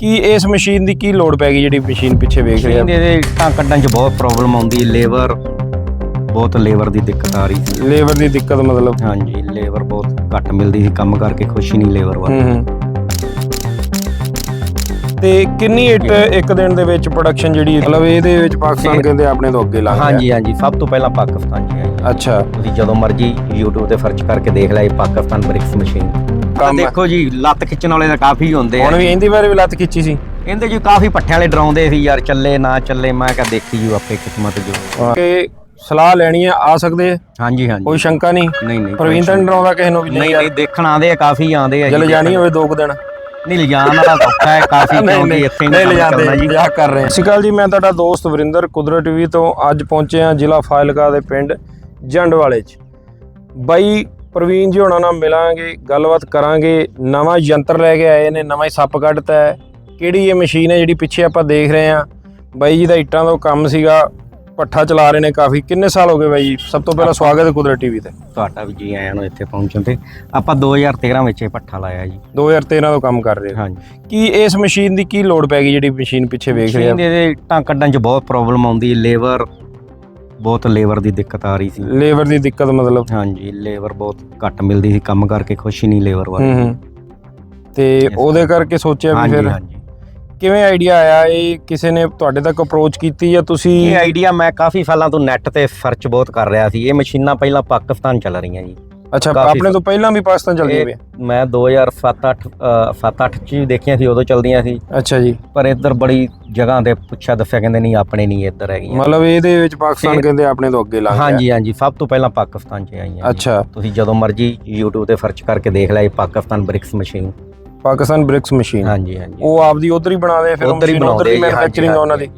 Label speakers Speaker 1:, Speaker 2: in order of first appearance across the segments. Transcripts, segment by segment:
Speaker 1: ਕੀ ਇਸ ਮਸ਼ੀਨ ਦੀ ਕੀ ਲੋਡ ਪੈ ਗਈ ਜਿਹੜੀ ਮਸ਼ੀਨ ਪਿੱਛੇ ਵੇਖ ਰਹੇ? ਆ
Speaker 2: ਦੇ ਇੱਟਾਂ ਕੱਢਣ 'ਚ ਬਹੁਤ ਪ੍ਰੋਬਲਮ ਆਉਂਦੀ ਲੇਬਰ ਬਹੁਤ ਲੇਬਰ ਦੀ ਦਿੱਕਤ ਆ ਰਹੀ ਸੀ।
Speaker 1: ਲੇਬਰ ਦੀ ਦਿੱਕਤ ਮਤਲਬ?
Speaker 2: ਹਾਂਜੀ ਲੇਬਰ ਬਹੁਤ ਘੱਟ ਮਿਲਦੀ ਸੀ। ਕੰਮ ਕਰਕੇ ਖੁਸ਼ੀ ਨਹੀਂ ਲੇਬਰ ਵਾਲੀ।
Speaker 1: ਹੂੰ ਤੇ ਕਿੰਨੀ ਇੱਟ ਇੱਕ ਦਿਨ ਦੇ ਵਿੱਚ ਪ੍ਰੋਡਕਸ਼ਨ ਜਿਹੜੀ ਮਤਲਬ ਇਹਦੇ ਵਿੱਚ ਪਾਕਿਸਤਾਨ ਕਹਿੰਦੇ ਆਪਣੇ ਤੋਂ ਅੱਗੇ ਲੱਗ ਗਿਆ।
Speaker 2: ਹਾਂਜੀ ਹਾਂਜੀ। ਸਭ ਤੋਂ ਪਹਿਲਾਂ ਪਾਕਿਸਤਾਨ ਜੀ।
Speaker 1: ਅੱਛਾ।
Speaker 2: ਤੁਸੀਂ ਜਦੋਂ ਮਰਜ਼ੀ YouTube ਤੇ ਸਰਚ ਕਰਕੇ ਦੇਖ ਲੈ ਇਹ ਪਾਕਿਸਤਾਨ ਬ੍ਰਿਕਸ ਮਸ਼ੀਨ
Speaker 1: ਕੰਮ-
Speaker 2: ਦੇਖੋ ਜੀ ਲੱਤ ਖਿੱਚਣ ਵਾਲੇ ਤਾਂ ਕਾਫੀ ਹੁੰਦੇ ਆ।
Speaker 1: ਹੁਣ ਵੀ ਇਹਦੀ ਬਾਰੇ ਵੀ ਲੱਤ ਖਿੱਚੀ ਸੀ।
Speaker 2: ਇਹਦੇ ਜੀ ਕਾਫੀ ਪੱਠਿਆਂ ਵਾਲੇ ਡਰਾਉਂਦੇ ਸੀ ਯਾਰ ਚੱਲੇ ਨਾ ਚੱਲੇ ਮੈਂ ਕਿਹਾ ਦੇਖੀ ਜੂ ਆਪੇ ਕਿਸਮਤ ਜੋ।
Speaker 1: ਕਿ ਸਲਾਹ ਲੈਣੀ ਹੈ ਆ ਸਕਦੇ ਆ,
Speaker 2: ਹਾਂਜੀ ਹਾਂਜੀ।
Speaker 1: ਕੋਈ ਸ਼ੰਕਾ ਨਹੀਂ?
Speaker 2: ਨਹੀਂ ਨਹੀਂ
Speaker 1: ਪ੍ਰਵੀਨ ਤਾਂ ਡਰਾਉਂਦਾ ਕਿਸੇ ਨੂੰ ਵੀ
Speaker 2: ਨਹੀਂ
Speaker 1: ਨਹੀਂ
Speaker 2: ਦੇਖਣ ਆਉਂਦੇ ਆ ਕਾਫੀ ਆਉਂਦੇ ਆ ਜੀ।
Speaker 1: ਜਲ ਜਾਣੀ ਹੋਵੇ ਦੋ ਕੁ ਦਿਨ।
Speaker 2: ਨਹੀਂ ਲਿਜਾਣ ਵਾਲਾ ਔਖਾ ਹੈ ਕਾਫੀ ਕਿਉਂਕਿ
Speaker 1: ਨਹੀਂ
Speaker 2: ਇੱਥੇ
Speaker 1: ਨਹੀਂ
Speaker 2: ਕੰਮ
Speaker 1: ਲਿਜਾਂਦੇ
Speaker 2: ਜੀ।
Speaker 1: ਮਜ਼ਾਕ ਕਰ ਰਹੇ ਹਾਂ ਸਤਿ ਸ਼੍ਰੀ ਅਕਾਲ ਜੀ ਮੈਂ ਤੁਹਾਡਾ ਦੋਸਤ ਵਰਿੰਦਰ ਕੁਦਰਤ ਟੀਵੀ ਤੋਂ ਅੱਜ ਪਹੁੰਚੇ ਹਾਂ ਜ਼ਿਲ੍ਹਾ ਫਾਜ਼ਿਲਕਾ ਦੇ ਪਿੰਡ ਜੰਡਵਾਲੇ 'ਚ। ਬਾਈ ਪ੍ਰਵੀਨ ਜੀ ਹੋਣਾ ਨਾਲ ਮਿਲਾਂਗੇ ਗੱਲਬਾਤ ਕਰਾਂਗੇ। ਨਵਾਂ ਯੰਤਰ ਲੈ ਕੇ ਆਏ ਨੇ ਨਵਾਂ ਹੀ ਸੱਪ ਕੱਢਤਾ ਹੈ। ਕਿਹੜੀ ਇਹ ਮਸ਼ੀਨ ਹੈ ਜਿਹੜੀ ਪਿੱਛੇ ਆਪਾਂ ਦੇਖ ਰਹੇ ਹਾਂ? ਬਾਈ ਜੀ ਦਾ ਇੱਟਾਂ ਦਾ ਕੰਮ ਸੀਗਾ ਪੱਠਾ ਚਲਾ ਰਹੇ ਨੇ ਕਾਫੀ। ਕਿੰਨੇ ਸਾਲ ਹੋ ਗਏ ਬਾਈ ਜੀ? ਸਭ ਤੋਂ ਪਹਿਲਾਂ ਸਵਾਗਤ ਹੈ ਕੁਦਰਤ ਟੀਵੀ ਤੇ।
Speaker 2: ਤੁਹਾਡਾ ਵੀ ਜੀ ਆਇਆਂ ਨੂੰ ਇੱਥੇ ਪਹੁੰਚਣ ਤੇ। ਆਪਾਂ 2013 ਵਿੱਚ ਇਹ ਪੱਠਾ ਲਾਇਆ ਜੀ।
Speaker 1: 2013 ਤੋਂ ਕੰਮ ਕਰ ਰਹੇ ਹੋ
Speaker 2: ਹਾਂਜੀ।
Speaker 1: ਕੀ ਇਸ ਮਸ਼ੀਨ ਦੀ ਕੀ ਲੋਡ ਪੈ ਗਈ ਜਿਹੜੀ ਮਸ਼ੀਨ ਪਿੱਛੇ ਵੇਖ ਰਹੇ
Speaker 2: ਮਸ਼ੀਨ
Speaker 1: ਆ?
Speaker 2: ਦੇ ਇੱਟਾਂ ਕੱਢਣ 'ਚ ਬਹੁਤ ਪ੍ਰੋਬਲਮ ਆਉਂਦੀ ਲੇਬਰ ਬਹੁਤ ਲੇਬਰ ਦੀ ਦਿੱਕਤ ਆ ਰਹੀ ਸੀ।
Speaker 1: ਲੇਬਰ ਦੀ ਦਿੱਕਤ ਮਤਲਬ?
Speaker 2: ਹਾਂਜੀ ਲੇਬਰ ਬਹੁਤ ਘੱਟ ਮਿਲਦੀ ਸੀ ਕੰਮ ਕਰਕੇ ਖੁਸ਼ੀ ਨਹੀਂ ਲੇਬਰ ਵਾਲੀ।
Speaker 1: ਹੂੰ ਹੂੰ। ਤੇ ਉਹਦੇ ਕਰਕੇ ਸੋਚਿਆ ਵੀ
Speaker 2: ਹਾਂਜੀ
Speaker 1: ਫਿਰ
Speaker 2: ਹਾਂਜੀ।
Speaker 1: ਕਿਵੇਂ ਆਈਡੀਆ ਆਇਆ? ਇਹ ਕਿਸੇ ਨੇ ਤੁਹਾਡੇ ਤੱਕ ਅਪਰੋਚ ਕੀਤੀ ਜਾਂ ਤੁਸੀਂ
Speaker 2: ਇਹ ਆਈਡੀਆ ਮੈਂ ਕਾਫੀ ਸਾਲਾਂ ਤੋਂ ਨੈਟ ਤੇ ਸਰਚ ਬਹੁਤ ਕਰ ਰਿਹਾ ਸੀ। ਇਹ ਮਸ਼ੀਨਾਂ ਪਹਿਲਾਂ ਪਾਕਿਸਤਾਨ ਚੱਲ ਰਹੀਆਂ ਜੀ।
Speaker 1: ਅੱਛਾ
Speaker 2: ਕਾਫੀ
Speaker 1: ਆਪਣੇ ਤੋਂ ਪਹਿਲਾਂ ਵੀ ਪਾਕਿਸਤਾਨ ਚੱਲਦੀ ਪਈ
Speaker 2: ਮੈਂ 2007 8 7 8 ਚ ਵੀ ਦੇਖੀਆਂ ਸੀ ਉਦੋਂ ਚੱਲਦੀਆਂ ਸੀ।
Speaker 1: ਅੱਛਾ ਜੀ।
Speaker 2: ਪਰ ਇੱਧਰ ਬੜੀ ਜਗ੍ਹਾ ਤੇ ਪੁੱਛਿਆ ਦੱਸਿਆ ਕਹਿੰਦੇ ਨਹੀਂ ਆਪਣੇ ਨਹੀਂ ਇੱਧਰ ਹੈਗੀਆਂ।
Speaker 1: ਮਤਲਬ ਇਹਦੇ ਵਿੱਚ ਪਾਕਿਸਤਾਨ ਕਹਿੰਦੇ ਆਪਣੇ ਤੋਂ ਅੱਗੇ ਗਿਆ
Speaker 2: ਹਾਂਜੀ ਹਾਂਜੀ ਸਭ ਤੋਂ ਪਹਿਲਾਂ ਪਾਕਿਸਤਾਨ ਚ ਆਈਆਂ।
Speaker 1: ਅੱਛਾ।
Speaker 2: ਤੁਸੀਂ ਜਦੋਂ ਮਰਜ਼ੀ YouTube ਤੇ ਸਰਚ ਕਰਕੇ ਦੇਖ ਲੈ Pakistan bricks machine
Speaker 1: Pakistan bricks machine
Speaker 2: ਹਾਂਜੀ ਹਾਂਜੀ।
Speaker 1: ਉਹ ਆਪਦੀ ਉਧਰ ਹੀ ਬਣਾਦੇ ਆ ਫਿਰ
Speaker 2: ਉੱਧਰ ਹੀ ਬਣਾਉਂਦੇ
Speaker 1: ਮੈਨੂਫੈਕਚਰਿੰਗ ਉਹਨਾਂ ਦੀ।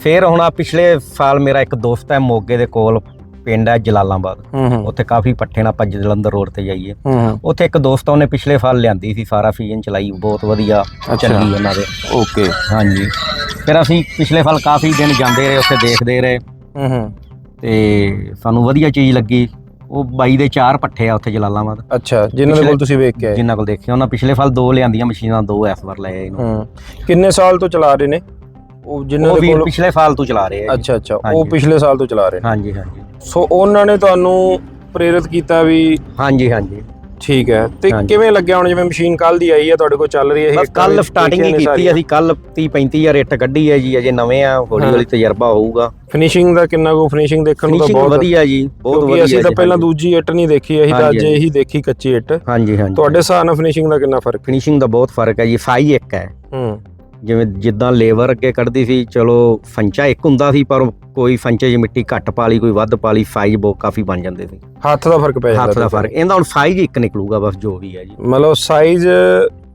Speaker 2: ਫਿਰ ਹੁਣ ਆ ਪਿਛਲੇ ਸਾਲ ਮੇਰਾ ਇੱਕ ਦੋਸਤ ਹੈ ਮੋਗੇ ਦੇ ਕੋਲ ਪਿੰਡ ਹੈ ਜਲਾਲਾਬਾਦ।
Speaker 1: ਹੂੰ ਹੂੰ।
Speaker 2: ਉੱਥੇ ਕਾਫੀ ਪੱਠੇ ਨਾਲ ਆਪਾਂ ਜਲੰਧਰ ਰੋਡ ਤੇ ਜਾਈਏ।
Speaker 1: ਹੂੰ
Speaker 2: ਉੱਥੇ ਇੱਕ ਦੋਸਤ ਆ, ਉਹਨੇ ਪਿਛਲੇ ਸਾਲ ਲਿਆਂਦੀ ਸੀ ਸਾਰਾ ਸੀਜ਼ਨ ਚਲਾਈ ਬਹੁਤ ਵਧੀਆ ਚੱਲੀ ਉਹਨਾਂ ਦੇ।
Speaker 1: ਓਕੇ।
Speaker 2: ਹਾਂਜੀ। ਫਿਰ ਅਸੀਂ ਪਿਛਲੇ ਸਾਲ ਕਾਫੀ ਦਿਨ ਜਾਂਦੇ ਰਹੇ ਉੱਥੇ ਦੇਖਦੇ ਰਹੇ।
Speaker 1: ਹੂੰ ਹੂੰ।
Speaker 2: ਤੇ ਸਾਨੂੰ ਵਧੀਆ ਚੀਜ਼ ਲੱਗੀ। ਉਹ ਬਾਈ ਦੇ ਚਾਰ ਪੱਠੇ ਆ ਉੱਥੇ ਜਲਾਲਾਬਾਦ।
Speaker 1: ਅੱਛਾ ਜਿਨ੍ਹਾਂ ਦੇ ਕੋਲ
Speaker 2: ਪਿਛਲੇ-
Speaker 1: ਤੁਸੀਂ ਵੇਖ ਕੇ ਆਏ?
Speaker 2: ਜਿਨ੍ਹਾਂ ਕੋਲ ਦੇਖਿਆ ਉਹਨਾਂ ਪਿਛਲੇ ਸਾਲ ਦੋ ਲਿਆਂਦੀਆਂ ਮਸ਼ੀਨਾਂ ਦੋ ਇਸ ਵਾਰ ਲਏ ਇਹਨੂੰ।
Speaker 1: ਹੂੰ। ਕਿੰਨੇ ਸਾਲ ਤੋਂ ਚਲਾ ਰਹੇ ਨੇ? ਉਹ ਜਿਨ੍ਹਾਂ
Speaker 2: ਉਹ
Speaker 1: ਦੇ ਕੋਲ
Speaker 2: ਪਿਛਲੇ ਸਾਲ ਤੋਂ ਚਲਾ ਰਹੇ ਆ ਜੀ।
Speaker 1: ਅੱਛਾ ਅੱਛਾ। ਉਹ
Speaker 2: ਹਾਂਜੀ।
Speaker 1: ਪਿਛਲੇ ਸਾਲ ਤੋਂ ਚਲਾ ਰਹੇ ਨੇ?
Speaker 2: ਹਾਂਜੀ ਹਾਂਜੀ।
Speaker 1: ਸੋ ਉਹਨਾਂ ਨੇ ਤੁਹਾਨੂੰ ਪ੍ਰੇਰਿਤ ਕੀਤਾ ਵੀ
Speaker 2: ਹਾਂਜੀ ਹਾਂਜੀ।
Speaker 1: ਠੀਕ ਹੈ। ਤੇ
Speaker 2: ਹਾਂਜੀ।
Speaker 1: ਕਿਵੇਂ ਲੱਗਿਆ ਹੁਣ ਜਿਵੇਂ ਮਸ਼ੀਨ ਕੱਲ ਦੀ ਆਈ ਹੈ ਤੁਹਾਡੇ ਕੋਲ ਚੱਲ ਰਹੀ ਹੈ
Speaker 2: ਬਸ ਕੱਲ ਸਟਾਰਟਿੰਗ ਹੀ ਕੀਤੀ ਅਸੀਂ ਕੱਲ 30 35000 ਰੇਟ ਕੱਢੀ ਹੈ ਜੀ ਅਜੇ ਨਵੇਂ ਆ ਹੌਲੀ। ਹੌਲੀ ਤਜਰਬਾ ਹੋਊਗਾ।
Speaker 1: ਫਿਨਿਸ਼ਿੰਗ ਦਾ ਕਿੰਨਾ ਕੋ ਫਿਨਿਸ਼ਿੰਗ ਦੇਖਣ ਨੂੰ ਤਾਂ
Speaker 2: ਫਿਨਿਸ਼ਿੰਗ
Speaker 1: ਬਹੁਤ
Speaker 2: ਵਧੀਆ ਜੀ ਬਹੁਤ
Speaker 1: ਕਿਉਂਕਿ
Speaker 2: ਵਧੀਆ
Speaker 1: ਅਸੀਂ ਤਾਂ
Speaker 2: ਜੀ,
Speaker 1: ਪਹਿਲਾਂ
Speaker 2: ਹਾਂਜੀ।
Speaker 1: ਦੂਜੀ ਇੱਟ ਨਹੀਂ ਦੇਖੀ ਅਸੀਂ ਤਾਂ ਅੱਜ
Speaker 2: ਹਾਂਜੀ।
Speaker 1: ਇਹੀ ਦੇਖੀ ਕੱਚੀ ਇੱਟ।
Speaker 2: ਹਾਂਜੀ ਹਾਂਜੀ।
Speaker 1: ਤੁਹਾਡੇ ਹਿਸਾਬ ਨਾਲ ਫਿਨਿਸ਼ਿੰਗ ਦਾ ਕਿੰਨਾ ਫ਼ਰਕ
Speaker 2: ਫਿਨਿਸ਼ਿੰਗ ਦਾ ਬਹੁਤ ਫ਼ਰਕ ਹੈ ਜੀ ਫਾਈ ਇੱਕ ਹੈ।
Speaker 1: ਹੂੰ।
Speaker 2: ਜਿਵੇਂ ਜਿੱਦਾਂ ਲੇਬਰ ਅੱਗੇ ਕੱਢਦੀ ਸੀ ਚਲੋ ਫੰਚਾ ਇੱਕ ਹੁੰਦਾ ਸੀ ਪਰ ਕੋਈ ਫੰਚੇ 'ਚ ਮਿੱਟੀ ਘੱਟ ਪਾ ਲਈ ਕੋਈ ਵੱਧ ਪਾ ਲਈ ਸਾਈਜ਼ ਬਹੁਤ ਕਾਫੀ ਬਣ ਜਾਂਦੇ ਸੀ।
Speaker 1: ਹੱਥ ਦਾ ਫ਼ਰਕ ਪੈ ਜਾਂਦਾ
Speaker 2: ਹੱਥ ਦਾ ਫ਼ਰਕ ਇਹਦਾ ਹੁਣ ਸਾਈਜ਼ ਇੱਕ ਨਿਕਲੂਗਾ ਬਸ ਜੋ ਵੀ ਹੈ ਜੀ।
Speaker 1: ਮਤਲਬ ਸਾਈਜ਼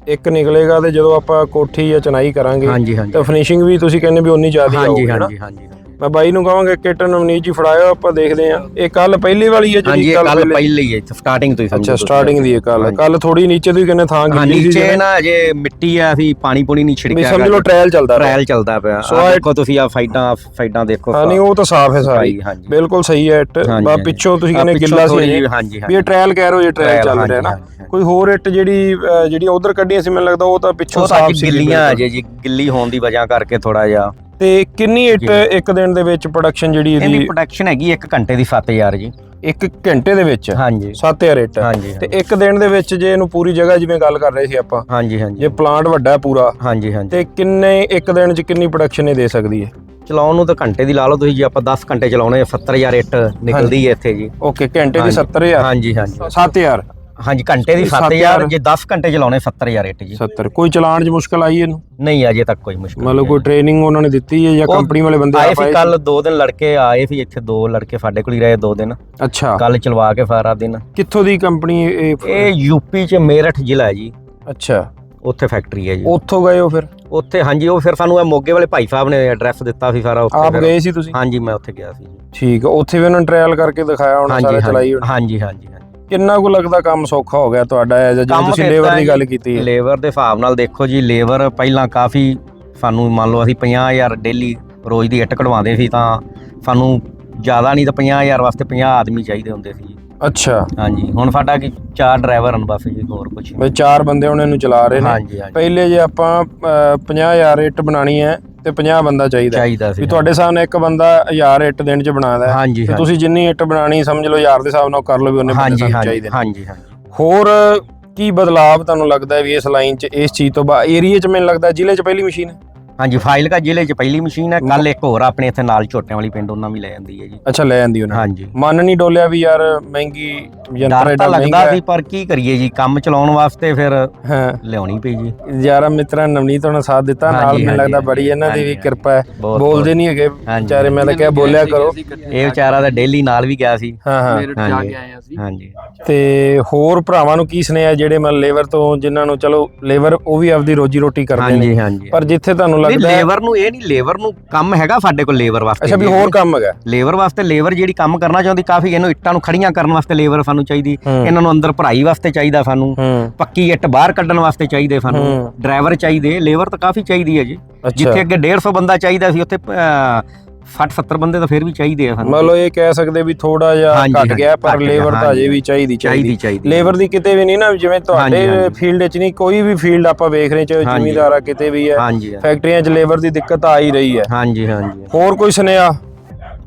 Speaker 1: ਇੱਕ ਨਿਕਲੇਗਾ ਤੇ ਜਦੋਂ ਆਪਾਂ ਕੋਠੀ ਜਾਂ ਚਨਾਈ ਕਰਾਂਗੇ
Speaker 2: ਹਾਂਜੀ ਹਾਂਜੀ।
Speaker 1: ਤਾਂ ਫਿਨਿਸ਼ਿੰਗ ਵੀ ਤੁਸੀਂ ਕਹਿੰਦੇ ਵੀ ਉਨੀ ਜ਼ਿਆਦਾ
Speaker 2: ਹਾਂਜੀ
Speaker 1: ਹੋਊਗੀ ਨਾ?
Speaker 2: ਹਾਂਜੀ ਹਾਂਜੀ।
Speaker 1: ਮੈਂ ਬਾਈ ਨੂੰ ਕਹਾਂਗਾ ਕਿਟ ਨਵਨੀਤ ਜੀ ਫੜਾਇਓ ਆਪਾਂ ਦੇਖਦੇ ਆਂ ਇਹ ਕੱਲ ਪਹਿਲੀ ਵਾਲੀ ਹੈ
Speaker 2: ਹਾਂਜੀ
Speaker 1: ਜਿਹੜੀ
Speaker 2: ਇਹ
Speaker 1: ਕੱਲ
Speaker 2: ਕੱਲ ਪਹਿਲੇ ਹੀ ਸਟਾਰਟਿੰਗ ਤੋਂ ਹੀ ਸਮਝੋ
Speaker 1: ਅੱਛਾ
Speaker 2: ਤੁਸੀਂ।
Speaker 1: ਸਟਾਰਟਿੰਗ ਦੀ ਹੈ ਕੱਲ। ਕੱਲ ਥੋੜੀ ਨੀਚੇ ਤੋਂ ਹੀ ਕਹਿੰਦੇ ਥਾਂ
Speaker 2: ਹਾਂ
Speaker 1: ਗਿੱਲੀ ਸੀ
Speaker 2: ਨੀਚੇ। ਨਾ ਅਜੇ ਮਿੱਟੀ ਆ ਅਸੀਂ ਪਾਣੀ ਪੂਣੀ ਨਹੀਂ
Speaker 1: ਵੀ
Speaker 2: ਛਿੜਕਿਆ
Speaker 1: ਸਮਝ ਲਓ ਟ੍ਰਾਇਲ ਚੱਲਦਾ ਰਿਹਾ।
Speaker 2: ਟ੍ਰਾਇਲ ਚੱਲਦਾ ਪਿਆ
Speaker 1: ਸੋ ਇਹ-
Speaker 2: ਦੇਖੋ ਤੁਸੀਂ ਆ ਸਾਈਡਾਂ ਸਾਈਡਾਂ ਦੇਖੋ
Speaker 1: ਹਾਂ ਨਹੀਂ ਉਹ ਤਾਂ ਸਾਫ਼ ਹੈ ਸਾਰੀ
Speaker 2: ਹਾਂਜੀ
Speaker 1: ਬਿਲਕੁਲ ਸਹੀ ਹੈ ਇੱਟ
Speaker 2: ਹਾਂਜੀ,
Speaker 1: ਬਾ
Speaker 2: ਹਾਂਜੀ।
Speaker 1: ਪਿੱਛੋਂ ਤੁਸੀਂ
Speaker 2: ਆਹ
Speaker 1: ਕਹਿੰਦੇ
Speaker 2: ਪਿੱਛੋਂ
Speaker 1: ਗਿੱਲਾ ਸੀ
Speaker 2: ਥੋੜ੍ਹੀ। ਜਿਹੀ, ਹਾਂਜੀ
Speaker 1: ਵੀ ਇਹ
Speaker 2: ਹਾਂਜੀ
Speaker 1: ਟ੍ਰਾਇਲ ਕਹਿ ਰਹੇ ਹੋ ਜੇ ਟ੍ਰਾਇਲ
Speaker 2: Trial,
Speaker 1: ਚੱਲ ਰਿਹਾ ਨਾ
Speaker 2: ਹਾਂਜੀ, ਹਾਂਜੀ।
Speaker 1: ਕੋਈ ਹੋਰ ਇੱਟ ਜਿਹੜੀ ਅ, ਜਿਹੜੀ ਉਧਰ ਕੱਢੀ ਸੀ ਮੈਨੂੰ ਲੱਗਦਾ ਉਹ ਤਾਂ ਪਿੱਛੋਂ
Speaker 2: ਉਹ ਤਾਂ
Speaker 1: ਸਾਫ਼ ਸੀ
Speaker 2: ਗਿੱਲੀਆਂ ਅਜੇ ਜੀ ਗਿੱਲੀ ਹੋਣ ਦੀ ਵਜ੍ਹਾ ਕਰਕੇ ਥੋੜਾ ਜਿਹਾ
Speaker 1: ਤੇ ਕਿੰਨੀ ਇੱਟ
Speaker 2: ਜੀ।
Speaker 1: ਇੱਕ ਦਿਨ ਦੇ ਵਿੱਚ ਪ੍ਰੋਡਕਸ਼ਨ ਜਿਹੜੀ
Speaker 2: ਇਹਦੀ
Speaker 1: ਇਹਦੀ
Speaker 2: ਪ੍ਰੋਡਕਸ਼ਨ ਹੈਗੀ 1 ਘੰਟੇ ਦੀ 7000 ਜੀ।
Speaker 1: ਇੱਕ ਘੰਟੇ ਦੇ ਵਿੱਚ?
Speaker 2: ਹਾਂਜੀ।
Speaker 1: 7000 ਇੱਟ।
Speaker 2: ਹਾਂਜੀ
Speaker 1: ਤੇ ਇੱਕ ਦਿਨ ਦੇ ਵਿੱਚ ਜੇ ਇਹਨੂੰ ਪੂਰੀ ਜਗ੍ਹਾ ਜਿਵੇਂ ਗੱਲ ਕਰ ਰਹੇ ਸੀ ਆਪਾਂ
Speaker 2: ਹਾਂਜੀ
Speaker 1: ਜੇ
Speaker 2: ਹਾਂਜੀ
Speaker 1: ਪਲਾਂਟ ਵੱਡਾ ਹੈ ਪੂਰਾ
Speaker 2: ਹਾਂਜੀ ਹਾਂਜੀ।
Speaker 1: ਤੇ ਕਿੰਨੇ ਇੱਕ ਦਿਨ 'ਚ ਕਿੰਨੀ ਪ੍ਰੋਡਕਸ਼ਨ ਇਹ ਦੇ ਸਕਦੀ ਹੈ?
Speaker 2: ਚਲਾਉਣ ਨੂੰ ਤਾਂ ਘੰਟੇ ਦੀ ਲਾ ਲਓ ਤੁਸੀਂ ਜੇ ਆਪਾਂ 10 ਘੰਟੇ ਚਲਾਉਣੇ 70000 ਇੱਟ ਨਿਕਲਦੀ ਹੈ ਇੱਥੇ ਜੀ।
Speaker 1: ਓਕੇ ਘੰਟੇ ਦੀ
Speaker 2: ਹਾਂਜੀ।
Speaker 1: 70000
Speaker 2: ਹਾਂਜੀ ਹਾਂਜੀ।
Speaker 1: 7000
Speaker 2: ਹਾਂਜੀ ਘੰਟੇ ਦੀ
Speaker 1: ਸੱਤ
Speaker 2: 7000
Speaker 1: ਹਜ਼ਾਰ।
Speaker 2: ਜੇ 10 ਘੰਟੇ ਚਲਾਉਣੇ 70000 ਇੱਟ ਜੀ।
Speaker 1: 70 ਕੋਈ ਚਲਾਣ 'ਚ ਮੁਸ਼ਕਲ ਆਈ ਇਹਨੂੰ?
Speaker 2: ਨਹੀਂ ਅਜੇ ਤੱਕ ਕੋਈ ਮੁਸ਼ਕਲ
Speaker 1: ਮਤਲਬ ਕੋਈ ਟ੍ਰੇਨਿੰਗ ਉਹਨਾਂ ਨੇ ਦਿੱਤੀ ਹੈ ਜਾਂ ਕੰਪਨੀ ਵਾਲੇ ਬੰਦੇ
Speaker 2: ਆਏ ਸੀ ਕੱਲ ਦੋ ਦਿਨ ਲੜਕੇ ਆਏ ਸੀ ਇੱਥੇ ਦੋ ਲੜਕੇ ਸਾਡੇ ਕੋਲ ਹੀ ਰਹੇ ਦੋ ਦਿਨ।
Speaker 1: ਅੱਛਾ।
Speaker 2: ਕੱਲ ਚਲਵਾ ਕੇ ਸਾਰਾ ਦਿਨ।
Speaker 1: ਕਿੱਥੋਂ ਦੀ ਕੰਪਨੀ ਇਹ
Speaker 2: ਇਹ ਯੂਪੀ ਚ ਮੇਰਠ ਜ਼ਿਲ੍ਹਾ ਹੈ ਜੀ।
Speaker 1: ਅੱਛਾ।
Speaker 2: ਉੱਥੇ ਫੈਕਟਰੀ ਹੈ ਜੀ।
Speaker 1: ਉੱਥੋਂ ਗਏ ਹੋ ਫਿਰ?
Speaker 2: ਉੱਥੇ ਹਾਂਜੀ ਉਹ ਫਿਰ ਸਾਨੂੰ ਇਹ ਮੋਗੇ ਵਾਲੇ ਭਾਈ ਸਾਹਿਬ ਨੇ ਐਡਰੈਸ ਦਿੱਤਾ ਸੀ ਸਾਰਾ ਉੱਥੇ
Speaker 1: ਆਪ ਗਏ ਸੀ ਤੁਸੀਂ?
Speaker 2: ਹਾਂਜੀ ਮੈਂ ਉੱਥੇ ਗਿਆ ਸੀ।
Speaker 1: ਠੀਕ ਉੱਥੇ ਵੀ ਉਹਨਾਂ ਨੇ ਟ੍ਰਾਇਲ ਕਰਕੇ ਦਿਖਾਇਆ ਹੋਣਾ ਸਾਰਾ ਚਲਾਈ ਹੋਣੀ।
Speaker 2: ਹਾਂਜੀ ਹਾਂਜੀ।
Speaker 1: ਕਿੰਨਾ ਕੁ ਲੱਗਦਾ ਕੰਮ ਸੌਖਾ ਹੋ ਗਿਆ ਤੁਹਾਡਾ ਐਜ਼ ਜਿਵੇਂ ਤੁਸੀਂ ਲੇਬਰ ਦੀ ਗੱਲ ਕੀਤੀ ਹੈ।
Speaker 2: ਲੇਬਰ ਦੇ ਹਿਸਾਬ ਨਾਲ ਦੇਖੋ ਜੀ ਲੇਬਰ ਪਹਿਲਾਂ ਕਾਫੀ ਸਾਨੂੰ ਮੰਨ ਲਓ ਅਸੀਂ 50000 ਡੇਲੀ ਰੋਜ਼ ਦੀ ਇੱਟ ਕਢਵਾਉਂਦੇ ਸੀ ਤਾਂ ਸਾਨੂੰ ਜ਼ਿਆਦਾ ਨਹੀਂ ਤਾਂ 50000 ਵਾਸਤੇ 50 ਆਦਮੀ ਚਾਹੀਦੇ ਹੁੰਦੇ ਸੀ।
Speaker 1: ਅੱਛਾ।
Speaker 2: ਹਾਂਜੀ ਹੁਣ ਸਾਡਾ ਕੀ ਚਾਰ ਡਰਾਈਵਰ ਹਨ ਬਸ ਜੀ ਹੋਰ ਕੁਝ
Speaker 1: ਬਈ ਚਾਰ ਬੰਦੇ ਹੁਣ ਇਹਨੂੰ ਚਲਾ ਰਹੇ ਨੇ। ਪਹਿਲੇ ਜੇ ਆਪਾਂ ਅਹ, 50000 ਇੱਟ ਬਣਾਣੀ ਹੈ ਤੇ 50 ਬੰਦਾ ਚਾਹੀਦਾ ਹੈ।
Speaker 2: ਚਾਹੀਦਾ ਸੀ
Speaker 1: ਵੀ ਤੁਹਾਡੇ ਸਾਹਮਣੇ ਇੱਕ ਬੰਦਾ 1000 ਇੱਟ ਦਿਨ ਚ ਬਣਾਦਾ ਹੈ
Speaker 2: ਹਾਂਜੀ
Speaker 1: ਤੇ ਤੁਸੀਂ ਜਿੰਨੀ ਇੱਟ ਬਣਾਣੀ ਸਮਝ ਲਓ 1000 ਦੇ ਹਿਸਾਬ ਨਾਲ ਕਰ ਲਓ ਵੀ ਉਹਨੇ ਬੰਦੇ ਸਾਨੂੰ ਚਾਹੀਦੇ
Speaker 2: ਹਾਂਜੀ ਹਾਂਜੀ।
Speaker 1: ਹੋਰ ਕੀ ਬਦਲਾਵ ਤੁਹਾਨੂੰ ਲੱਗਦਾ ਵੀ ਇਸ ਲਾਈਨ 'ਚ ਇਸ ਚੀਜ਼ ਤੋਂ ਬਾਅਦ ਏਰੀਆ 'ਚ ਮੈਨੂੰ ਲੱਗਦਾ ਜ਼ਿਲ੍ਹੇ 'ਚ ਪਹਿਲੀ ਮਸ਼ੀਨ ਹੈ?
Speaker 2: ਹਾਂਜੀ ਫਾਈਲਕਾ ਜ਼ਿਲ੍ਹੇ 'ਚ ਪਹਿਲੀ ਮਸ਼ੀਨ ਹੈ। ਕੱਲ ਇੱਕ ਹੋਰ ਆਪਣੇ ਇੱਥੇ ਨਾਲ ਛੋਟਿਆਂ ਵਾਲੀ ਪਿੰਡ ਉਹਨਾਂ ਵੀ ਲੈ ਜਾਂਦੀ ਹੈ ਜੀ।
Speaker 1: ਅੱਛਾ ਲੈ ਆਂਦੀ ਉਹਨੇ
Speaker 2: ਹਾਂਜੀ।
Speaker 1: ਮਨ ਨਹੀਂ ਡੋਲਿਆ ਵੀ ਯਾਰ ਮਹਿੰਗੀ ਯੰਤਰ ਐਡਾ
Speaker 2: ਤਾਂ ਲੱਗਦਾ
Speaker 1: ਮਹਿੰਗਾ
Speaker 2: ਸੀ ਪਰ ਕੀ ਕਰੀਏ ਜੀ ਕੰਮ ਚਲਾਉਣ ਵਾਸਤੇ ਫਿਰ
Speaker 1: ਹਾਂ।
Speaker 2: ਲਿਆਉਣੀ ਪਈ ਜੀ।
Speaker 1: ਯਾਰਾ ਮਿੱਤਰਾਂ ਨਵਨੀਤ ਉਹਨਾਂ ਸਾਥ ਦਿੱਤਾ ਨਾਲ ਮੈਨੂੰ ਲੱਗਦਾ ਬੜੀ ਇਹਨਾਂ ਦੀ ਵੀ ਕਿਰਪਾ ਹੈ। ਬੋਲਦੇ ਨਹੀਂ ਹੈਗੇ। ਵਿਚਾਰੇ ਮੈਂ ਤਾਂ ਕਿਹਾ ਬੋਲਿਆ ਕਰੋ।
Speaker 2: ਇਹ ਵਿਚਾਰਾ ਤਾਂ ਡੇਲੀ ਨਾਲ ਵੀ ਗਿਆ ਸੀ।
Speaker 1: ਹਾਂ ਹਾਂ।
Speaker 2: ਹਾਂਜੀ ਹਾਂਜੀ।
Speaker 1: ਤੇ ਹੋਰ ਭਰਾਵਾਂ ਨੂੰ ਕੀ ਸੁਨੇਹਾ ਜਿਹੜੇ ਮਨ ਲੇਬਰ ਤੋਂ ਜਿਨ੍ਹਾਂ ਨੂੰ ਚਲੋ ਲੇਬਰ ਉਹ ਵੀ ਆਪਦੀ ਰੋਜੀ ਰੋਟੀ ਕਰਦੇ
Speaker 2: ਹਾਂਜੀ
Speaker 1: ਨੇ।
Speaker 2: ਹਾਂਜੀ
Speaker 1: ਪਰ ਜਿੱਥੇ ਤੁਹਾਨੂੰ ਲੱਗਦਾ ਹੈ-
Speaker 2: ਲੇਬਰ ਨੂੰ ਇਹ ਨਹੀਂ ਲੇਬਰ ਨੂੰ ਕੰਮ ਹੈਗਾ ਸਾਡੇ ਕੋਲ ਲੇਬਰ ਵਾਸਤੇ
Speaker 1: ਅੱਛਾ ਵੀ ਹੋਰ ਕੰਮ ਹੈਗਾ
Speaker 2: ਲੇਬਰ ਵਾਸਤੇ ਲੇਬਰ ਜਿਹੜੀ ਕੰਮ ਕਰਨਾ ਚਾਹੁੰਦੀ ਕਾਫੀ ਇਹਨੂੰ ਇੱਟਾਂ ਨੂੰ ਖੜੀਆਂ ਕਰਨ ਵਾਸਤੇ ਲੇਬਰ ਸਾਨੂੰ ਚਾਹੀਦੀ। ਇਹਨਾਂ ਨੂੰ ਅੰਦਰ ਭਰਾਈ ਵਾਸਤੇ ਚਾਹੀਦਾ ਸਾਨੂੰ ਪੱਕੀ ਇੱਟ ਬਾਹਰ ਕੱਢਣ ਵਾਸਤੇ ਚਾਹੀਦੇ ਸਾਨੂੰ। ਡਰਾਈਵਰ ਚਾਹੀਦੇ ਲੇਬਰ ਤਾਂ ਕਾਫੀ ਚਾਹੀਦੀ ਹੈ ਜੀ। ਜਿੱਥੇ ਅੱਗੇ 150 ਬੰਦਾ ਚਾਹੀਦਾ ਸੀ ਉੱਥੇ 60 70 ਬੰਦੇ ਤਾਂ ਫਿਰ ਵੀ ਚਾਹੀਦੇ ਆ ਸਾਨੂੰ।
Speaker 1: ਮਤਲਬ ਇਹ ਕਹਿ ਸਕਦੇ ਵੀ ਥੋੜਾ ਜਿਹਾ
Speaker 2: ਹਾਂਜੀ,
Speaker 1: ਘਟ ਗਿਆ ਪਰ
Speaker 2: ਗਿਆ,
Speaker 1: ਲੇਬਰ ਤਾਂ ਅਜੇ। ਵੀ ਚਾਹੀਦੀ
Speaker 2: ਚਾਹੀਦੀ। ਚਾਹੀਦੀ
Speaker 1: ਲੇਬਰ ਦੀ ਕਿਤੇ ਵੀ ਨਹੀਂ ਨਾ ਜਿਵੇਂ ਤੁਹਾਡੇ
Speaker 2: ਹਾਂਜੀ, ਹਾਂਜੀ।
Speaker 1: ਫੀਲਡ 'ਚ ਨਹੀਂ ਕੋਈ ਵੀ ਫੀਲਡ ਆਪਾਂ ਵੇਖ ਰਹੇ ਚਾਹੇ
Speaker 2: ਹਾਂਜੀ।
Speaker 1: ਜ਼ਿਮੀਦਾਰ ਕਿਤੇ ਵੀ ਹੈ
Speaker 2: ਹਾਂਜੀ
Speaker 1: ਫੈਕਟਰੀਆਂ 'ਚ ਲੇਬਰ ਦੀ ਦਿੱਕਤ ਆ ਹੀ ਰਹੀ ਹੈ।
Speaker 2: ਹਾਂਜੀ ਹਾਂਜੀ।
Speaker 1: ਹੋਰ ਕੋਈ ਸੁਨੇਹਾ?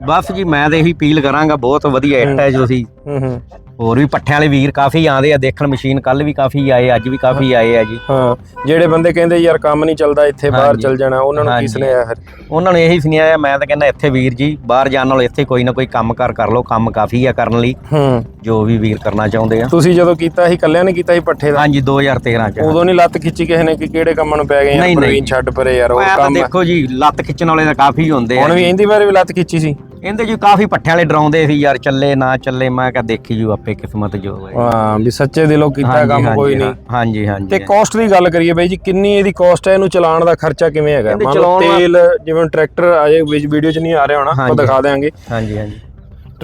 Speaker 2: ਬਸ ਜੀ ਮੈਂ ਤਾਂ ਇਹੀ ਅਪੀਲ ਕਰਾਂਗਾ ਬਹੁਤ ਵਧੀਆ ਇੱਟ ਹੈ ਜੋ ਤੁਸੀਂ
Speaker 1: ਹੂੰ ਹੂੰ।
Speaker 2: ਹੋਰ ਵੀ ਪੱਠਿਆਂ ਵਾਲੇ ਵੀਰ ਕਾਫੀ ਆਉਂਦੇ ਆ ਦੇਖਣ ਮਸ਼ੀਨ ਕੱਲ ਵੀ ਕਾਫੀ ਆਏ ਅੱਜ ਵੀ ਕਾਫੀ ਆਏ ਆ ਜੀ।
Speaker 1: ਹਾਂ ਜਿਹੜੇ ਬੰਦੇ ਕਹਿੰਦੇ ਯਾਰ ਕੰਮ ਨਹੀਂ ਚੱਲਦਾ ਇੱਥੇ ਬਾਹਰ। ਚੱਲ ਜਾਣਾ ਉਹਨਾਂ ਨੂੰ ਕੀ। ਸੁਨੇਹਾ ਫਿਰ?
Speaker 2: ਉਹਨਾਂ ਨੂੰ ਇਹੀ ਸੁਨੇਹਾ ਹੈ ਮੈਂ ਤਾਂ ਕਹਿੰਦਾ ਇੱਥੇ ਵੀਰ ਜੀ ਬਾਹਰ ਜਾਣ ਨਾਲੋਂ ਇੱਥੇ ਕੋਈ ਨਾ ਕੋਈ ਕੰਮ ਕਾਰ ਕਰ ਲਓ ਕੰਮ ਕਾਫੀ ਆ ਕਰਨ ਲਈ।
Speaker 1: ਹੂੰ।
Speaker 2: ਜੋ ਵੀ ਵੀਰ ਕਰਨਾ ਚਾਹੁੰਦੇ ਆ।
Speaker 1: ਤੁਸੀਂ ਜਦੋਂ ਕੀਤਾ ਸੀ ਕੱਲਿਆਂ ਨੇ ਕੀਤਾ ਸੀ ਪੱਠੇ ਦਾ?
Speaker 2: ਹਾਂਜੀ 2013 ਚ।
Speaker 1: ਉਦੋਂ ਨਹੀਂ ਲੱਤ ਖਿੱਚੀ ਕਿਸੇ ਨੇ ਕਿ ਕਿਹੜੇ ਕੰਮਾਂ ਨੂੰ ਪੈ ਗਏ ਯਾਰ। ਪ੍ਰਵੀਨ ਛੱਡ ਪਰੇ ਯਾਰ ਉਹ ਕੰਮ ਹੈ।
Speaker 2: ਦੇਖੋ ਜੀ ਲੱਤ ਖਿੱਚਣ ਵਾਲੇ ਤਾਂ ਕਾਫੀ ਹੁੰਦੇ ਆ
Speaker 1: ਹੁਣ ਵੀ ਇਹਦੀ ਬਾਰੇ ਵੀ ਲੱਤ ਖਿੱਚੀ ਸੀ?
Speaker 2: ਇਹਦੇ ਜੀ ਕਾਫੀ ਪੱਠਿਆਂ ਵਾਲੇ ਡਰਾਉਂਦੇ ਸੀ ਯਾਰ ਚੱਲੇ ਨਾ ਚੱਲੇ ਮੈਂ ਕਿਹਾ ਦੇਖੀ ਜੂ ਆਪੇ ਕਿਸਮਤ ਜੋ ਹੋਏ
Speaker 1: ਹਾਂ ਵੀ ਸੱਚੇ ਦਿਲੋਂ ਕੀਤਾ ਕੰਮ ਕੋਈ ਨਹੀਂ।
Speaker 2: ਹਾਂਜੀ ਹਾਂਜੀ
Speaker 1: ਤੇ ਕਾਸਟ ਦੀ ਗੱਲ ਕਰੀਏ ਬਾਈ ਜੀ ਕਿੰਨੀ ਇਹਦੀ ਕਾਸਟ ਹੈ? ਇਹਨੂੰ ਚਲਾਉਣ ਦਾ ਖਰਚਾ ਕਿਵੇਂ ਹੈਗਾ? ਮੰਨ ਲਓ ਤੇਲ ਜਿਵੇਂ ਟਰੈਕਟਰ ਆਏ ਵਿੱਚ ਵੀਡੀਓ 'ਚ ਨਹੀਂ ਆ ਰਿਹਾ ਹੋਣਾ ਉਹ। ਦਿਖਾ ਦੇਾਂਗੇ
Speaker 2: ਹਾਂਜੀ ਹਾਂਜੀ।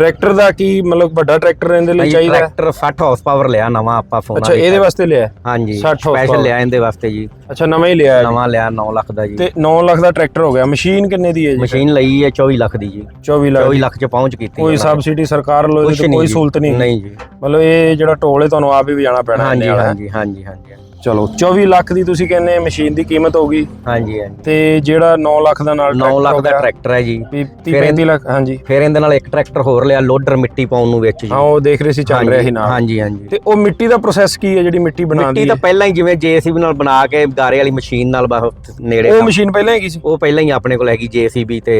Speaker 1: ਟਰੈਕਟਰ ਦਾ ਕੀ ਮਤਲਬ ਵੱਡਾ ਟਰੈਕਟਰ ਇਹਦੇ ਲਈ ਚਾਹੀਦਾ ਹੈ?
Speaker 2: ਟਰੈਕਟਰ 60 ਹਾਰਸ ਪਾਵਰ ਲਿਆ ਨਵਾਂ ਆਪਾਂ ਫੋਨ
Speaker 1: ਅੱਛਾ ਇਹਦੇ ਵਾਸਤੇ ਲਿਆ ਹੈ?
Speaker 2: ਹਾਂਜੀ
Speaker 1: 60 horsepower।
Speaker 2: ਸਪੈਸ਼ਲ ਲਿਆ ਇਹਦੇ ਵਾਸਤੇ ਜੀ
Speaker 1: ਅੱਛਾ ਨਵਾਂ ਹੀ ਲਿਆ ਹੈ।
Speaker 2: ਨਵਾਂ ਲਿਆ 9 ਲੱਖ ਦਾ ਜੀ
Speaker 1: ਤੇ 9 ਲੱਖ ਦਾ ਟਰੈਕਟਰ ਹੋ ਗਿਆ ਮਸ਼ੀਨ ਕਿੰਨੇ ਦੀ ਹੈ ਜੀ
Speaker 2: ਮਸ਼ੀਨ ਲਈ ਹੈ 24 ਲੱਖ ਦੀ ਜੀ
Speaker 1: 24 ਲੱਖ
Speaker 2: 24 ਲੱਖ ਚ ਪਹੁੰਚ ਕੀਤੀ
Speaker 1: ਕੋਈ
Speaker 2: ਉਹਨਾਂ ਨੇ।
Speaker 1: ਸਬਸਿਡੀ ਸਰਕਾਰ ਵੱਲੋਂ ਇਹਦੇ
Speaker 2: ਕੁਛ
Speaker 1: ਤੇ
Speaker 2: ਨਹੀਂ
Speaker 1: ਕੋਈ
Speaker 2: ਜੀ।
Speaker 1: ਸਹੂਲਤ ਨਹੀਂ
Speaker 2: ਨਹੀਂ ਜੀ
Speaker 1: ਮਤਲਬ ਇਹ ਜਿਹੜਾ ਟੋਲ ਹੈ ਤੁਹਾਨੂੰ ਆਪ ਹੀ ਵਜਾਣਾ ਪੈਣਾ
Speaker 2: ਹਾਂਜੀ
Speaker 1: ਇਹਨੇ ਵਾਲਾ।
Speaker 2: ਹਾਂਜੀ ਹਾਂਜੀ ਹਾਂਜੀ
Speaker 1: ਚਲੋ 24 ਲੱਖ ਦੀ ਤੁਸੀਂ ਕਹਿੰਦੇ ਮਸ਼ੀਨ ਦੀ ਕੀਮਤ ਹੋਗੀ
Speaker 2: ਹਾਂਜੀ ਹਾਂਜੀ।
Speaker 1: ਤੇ ਜਿਹੜਾ 9 ਲੱਖ ਦਾ ਨਾਲ
Speaker 2: 9
Speaker 1: tractor
Speaker 2: ਲੱਖ ਦਾ ਟਰੈਕਟਰ ਹੈ ਜੀ।
Speaker 1: ਵੀ 30
Speaker 2: ਫਿਰ
Speaker 1: 35 ਲੱਖ ਹਾਂਜੀ।
Speaker 2: ਫਿਰ ਇਹਦੇ ਨਾਲ ਇੱਕ ਟਰੈਕਟਰ ਹੋਰ ਲਿਆ ਲੋਡਰ ਮਿੱਟੀ ਪਾਉਣ ਨੂੰ ਵਿੱਚ ਜੀ।
Speaker 1: ਹਾਂ ਉਹ ਦੇਖ ਰਹੇ ਸੀ ਚੱਲ ਰਿਹਾ ਸੀ ਨਾਲ।
Speaker 2: ਹਾਂਜੀ ਹਾਂਜੀ।
Speaker 1: ਤੇ ਉਹ ਮਿੱਟੀ ਦਾ ਪ੍ਰੋਸੈਸ ਕੀ ਹੈ ਜਿਹੜੀ ਮਿੱਟੀ ਬਣਾਉਂਦੀ
Speaker 2: ਮਿੱਟੀ
Speaker 1: ਹੈ
Speaker 2: ਤਾਂ ਪਹਿਲਾਂ ਹੀ ਜਿਵੇਂ ਜੀਸੀਬੀ ਨਾਲ ਬਣਾ ਕੇ ਗਾਰੇ ਵਾਲੀ ਮਸ਼ੀਨ ਨਾਲ ਬਹੁਤ ਨੇੜੇ
Speaker 1: ਉਹ ਮਸ਼ੀਨ ਪਹਿਲਾਂ ਹੈਗੀ ਸੀ?
Speaker 2: ਉਹ ਪਹਿਲਾਂ ਹੀ ਆਪਣੇ ਕੋਲ ਹੈਗੀ ਜੀਸੀਬੀ ਤੇ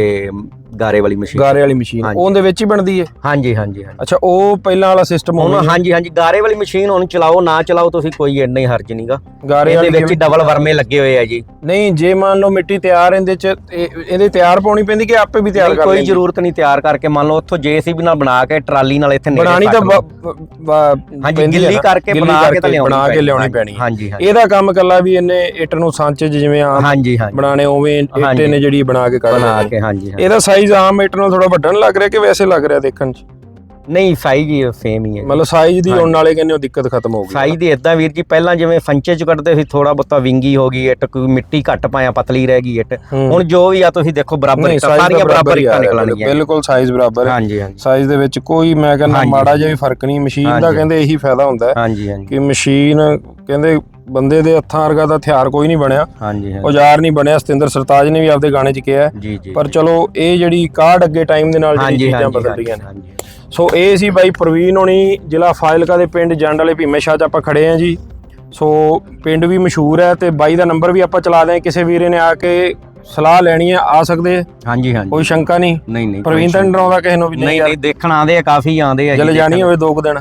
Speaker 2: ਗਾਰੇ ਵਾਲੀ ਮਸ਼ੀਨ।
Speaker 1: ਗਾਰੇ ਵਾਲੀ ਮਸ਼ੀਨ। ਉਹਦੇ ਵਿੱਚ ਹੀ ਬਣਦੀ ਹੈ?
Speaker 2: ਹਾਂਜੀ ਹਾਂਜੀ
Speaker 1: ਅੱਛਾ ਉਹ ਪਹਿਲਾਂ ਵਾਲਾ ਸਿਸਟਮ
Speaker 2: ਹੁਣ ਹਾਂਜੀ ਹਾਂਜੀ ਗਾਰੇ ਵਾਲੀ ਮਸ਼ੀਨ ਹੁਣ ਚਲਾਓ ਨਾ ਚਲਾਓ ਤੁਸੀਂ ਕੋਈ ਇੰਨਾ ਹੀ ਹਰਜ ਨਹੀਂਗਾ
Speaker 1: ਗਾਰੇ
Speaker 2: ਇਹਦੇ ਵਿੱਚ ਡਬਲ ਵਰਮੇ ਲੱਗੇ ਹੋਏ ਆ ਜੀ
Speaker 1: ਨਹੀਂ ਜੇ ਮੰਨ ਲਓ ਮਿੱਟੀ ਤਿਆਰ ਇਹਦੇ ਚ ਇਹ- ਇਹਦੇ ਤਿਆਰ ਪਾਉਣੀ ਪੈਂਦੀ ਕਿ ਆਪੇ ਵੀ ਤਿਆਰ ਕਰ
Speaker 2: ਕੋਈ? ਜ਼ਰੂਰਤ ਨਹੀਂ ਤਿਆਰ ਕਰਕੇ ਮੰਨ ਲਓ ਉੱਥੋਂ ਜੀਸੀਬੀ ਨਾਲ ਬਣਾ ਕੇ ਟਰਾਲੀ ਨਾਲ ਇੱਥੇ ਨੇੜੇ
Speaker 1: ਬਣਾਣੀ ਤਾਂ
Speaker 2: ਹਾਂਜੀ ਗਿੱਲੀ। ਕਰਕੇ ਬਣਾ ਕੇ ਤਾਂ ਲਿਆਉਣੀ
Speaker 1: ਬਣਾ ਕੇ। ਲਿਆਉਣੀ ਪੈਣੀ ਹੈ।
Speaker 2: ਹਾਂਜੀ
Speaker 1: ਇਹਦਾ ਕੰਮ ਕੱਲਾ ਵੀ ਇਹਨੇ ਇੱਟ ਨੂੰ ਸਾਂਚੇ ਜਿਵੇਂ ਆਮ
Speaker 2: ਹਾਂਜੀ ਹਾਂਜੀ
Speaker 1: ਬਣਾਣੇ ਉਵੇਂ ਇੱਟੇ। ਨੇ ਜਿਹੜੀ ਬਣਾ ਕੇ ਕੱਢ
Speaker 2: ਬਣਾ। ਕੇ ਹਾਂਜੀ।
Speaker 1: ਇਹਦਾ ਸਾਈਜ਼ ਆਮ ਇੱਟ ਨਾਲ ਥੋੜਾ ਵੱਡਾ ਲੱਗ ਰਿਹਾ ਕਿ ਵੈਸੇ ਲੱਗ ਰਿਹਾ ਦੇਖਣ 'ਚ
Speaker 2: ਨਹੀਂ ਸਾਈਜ਼ ਹੀ ਸੇਮ ਹੀ ਹੈ
Speaker 1: ਮਤਲਬ ਸਾਈਜ਼ ਦੀ ਹੁਣ ਨਾਲੇ ਕਹਿੰਦੇ ਉਹ ਦਿੱਕਤ ਖਤਮ ਹੋ ਗਈ।
Speaker 2: ਸਾਈਜ਼ ਦੀ ਇਦਾਂ ਵੀਰ ਜੀ ਪਹਿਲਾਂ ਜਿਵੇਂ ਫੰਚੇ ਚ ਕੱਢਦੇ ਸੀ ਥੋੜਾ ਬਹੁਤਾ ਵਿੰਗੀ ਹੋ ਗਈ ਇੱਟ ਕੋਈ ਮਿੱਟੀ ਘੱਟ ਪਾਇਆ ਪਤਲੀ ਰਹਿ ਗਈ ਇੱਟ। ਹੁਣ ਜੋ ਵੀ ਆ ਤੁਸੀਂ ਦੇਖੋ ਬਰਾਬਰ ਇੱਟਾਂ, ਸਾਰੀਆਂ ਬਰਾਬਰ ਇੱਟਾਂ ਨਿਕਲਣਗੀਆਂ
Speaker 1: ਬਿਲਕੁਲ ਸਾਈਜ਼ ਬਰਾਬਰ ਹੈ।
Speaker 2: ਹਾਂਜੀ ਹਾਂਜੀ।
Speaker 1: ਸਾਈਜ਼ ਦੇ ਵਿੱਚ ਕੋਈ ਮੈਂ ਕਹਿੰਦਾ। ਮਾੜਾ ਜਿਹਾ ਵੀ ਫ਼ਰਕ ਨਹੀਂ ਮਸ਼ੀਨ ਦਾ। ਕਹਿੰਦੇ ਇਹੀ ਫਾਇਦਾ ਹੁੰਦਾ ਹੈ ਕਿ ਮਸ਼ੀਨ ਕਹਿੰਦੇ ਬੰਦੇ ਦੇ ਹੱਥਾਂ ਵਰਗਾ ਦਾ ਹਥਿਆਰ ਕੋਈ ਨਹੀਂ ਬਣਿਆ।
Speaker 2: ਹਾਂਜੀ ਹਾਂਜੀ।
Speaker 1: ਔਜ਼ਾਰ ਨਹੀਂ ਬਣਿਆ। ਸਤਿੰਦਰ ਸਰਤਾਜ ਨੇ ਵੀ ਆਪਦੇ ਗਾਣੇ 'ਚ ਕਿਹਾ ਹੈ।
Speaker 2: ਜੀ ਜੀ
Speaker 1: ਪਰ ਚਲੋ ਇਹ ਜਿਹੜੀ ਕਾਢ ਅੱਗੇ ਟਾਈਮ ਦੇ ਨਾਲ ਜਿਹੜੀ
Speaker 2: ਹਾਂਜੀ
Speaker 1: ਚੀਜ਼ਾਂ
Speaker 2: ਹਾਂਜੀ
Speaker 1: ਬਦਲ ਰਹੀਆਂ ਨੇ।
Speaker 2: ਹਾਂਜੀ।
Speaker 1: ਸੋ ਇਹ ਸੀ ਬਾਈ ਪ੍ਰਵੀਨ ਹੋਣੀ ਜ਼ਿਲ੍ਹਾ ਫਾਜ਼ਿਲਕਾ ਦੇ ਪਿੰਡ ਜੰਡ ਵਾਲੇ ਭੀਮੇ ਸ਼ਾਹ 'ਚ ਆਪਾਂ ਖੜੇ ਆਂ ਜੀ। ਸੋ ਪਿੰਡ ਵੀ ਮਸ਼ਹੂਰ ਹੈ ਤੇ ਬਾਈ ਦਾ ਨੰਬਰ ਵੀ ਆਪਾਂ ਚਲਾ ਦਿਆਂ। ਕਿਸੇ ਵੀਰੇ ਨੇ ਆ ਕੇ ਸਲਾਹ ਲੈਣੀ ਹੈ ਆ ਸਕਦੇ
Speaker 2: ਹਾਂਜੀ ਹਾਂਜੀ।
Speaker 1: ਕੋਈ ਸ਼ੰਕਾ ਨਹੀਂ?
Speaker 2: ਨਹੀਂ ਨਹੀਂ
Speaker 1: ਪ੍ਰਵੀਨ ਤਾਂ ਨੀ ਡਰਾਉਂਦਾ ਕਿਸੇ ਨੂੰ ਵੀ ਨਹੀਂ
Speaker 2: ਨਹੀਂ
Speaker 1: ਯਾਰ।
Speaker 2: ਨਹੀਂ ਦੇਖਣ ਆਉਂਦੇ ਆ ਕਾਫੀ ਆਉਂਦੇ ਆ ਜੀ
Speaker 1: ਜੇ ਲਿਜਾਣੀ
Speaker 2: ਦੇਖਣ।
Speaker 1: ਹੋਵੇ ਦੋ ਕੁ ਦਿਨ।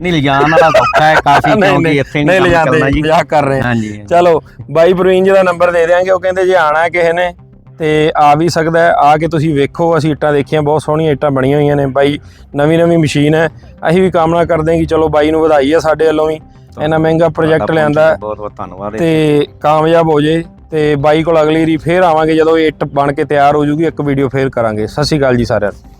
Speaker 2: ਨਹੀਂ ਲਿਜਾਣ ਵਾਲਾ ਸੌਖਾ ਹੈ ਕਾਫੀ ਕਿਉਂਕਿ ਇੱਥੇ
Speaker 1: ਨਹੀਂ
Speaker 2: ਕੰਮ ਚੱਲਣਾ ਜੀ।
Speaker 1: ਮਜ਼ਾਕ ਕਰ ਰਹੇ ਹਾਂ
Speaker 2: ਹਾਂਜੀ।
Speaker 1: ਚਲੋ ਬਾਈ ਪ੍ਰਵੀਨ ਜੀ ਦਾ ਨੰਬਰ ਦੇ ਦਿਆਂਗੇ ਉਹ ਕਹਿੰਦੇ ਜੇ ਆਣਾ ਹੈ ਕਿਸੇ ਨੇ ਤੇ ਆ ਵੀ ਸਕਦਾ ਹੈ। ਆ ਕੇ ਤੁਸੀਂ ਵੇਖੋ ਅਸੀਂ ਇੱਟਾਂ ਦੇਖੀਆਂ ਬਹੁਤ ਸੋਹਣੀਆਂ ਇੱਟਾਂ ਬਣੀਆਂ ਹੋਈਆਂ ਨੇ। ਬਾਈ ਨਵੀਂ ਨਵੀਂ ਮਸ਼ੀਨ ਹੈ। ਅਸੀਂ ਵੀ ਕਾਮਨਾ ਕਰਦੇ ਹਾਂ ਕਿ ਚਲੋ ਬਾਈ ਨੂੰ ਵਧਾਈ ਹੈ ਸਾਡੇ ਵੱਲੋਂ ਵੀ। ਇੰਨਾ ਮਹਿੰਗਾ ਪ੍ਰੋਜੈਕਟ ਲਿਆਂਦਾ
Speaker 2: ਬਹੁਤ ਬਹੁਤ ਧੰਨਵਾਦ
Speaker 1: ਤੇ ਕਾਮਯਾਬ ਹੋ ਜੇ ਤੇ ਬਾਈ ਕੋਲ ਅਗਲੀ ਰੀ ਫੇਰ ਆਵਾਂਗੇ ਜਦੋਂ ਇਹ ਇੱਟ ਬਣ ਕੇ ਤਿਆਰ ਹੋ ਜੂਗੀ। ਇੱਕ ਵੀਡੀਓ ਫੇਰ ਕਰਾਂਗੇ। ਸਤਿ ਸ਼੍ਰੀ ਅਕਾਲ ਜੀ ਸਾਰਿਆਂ ਨੂੰ।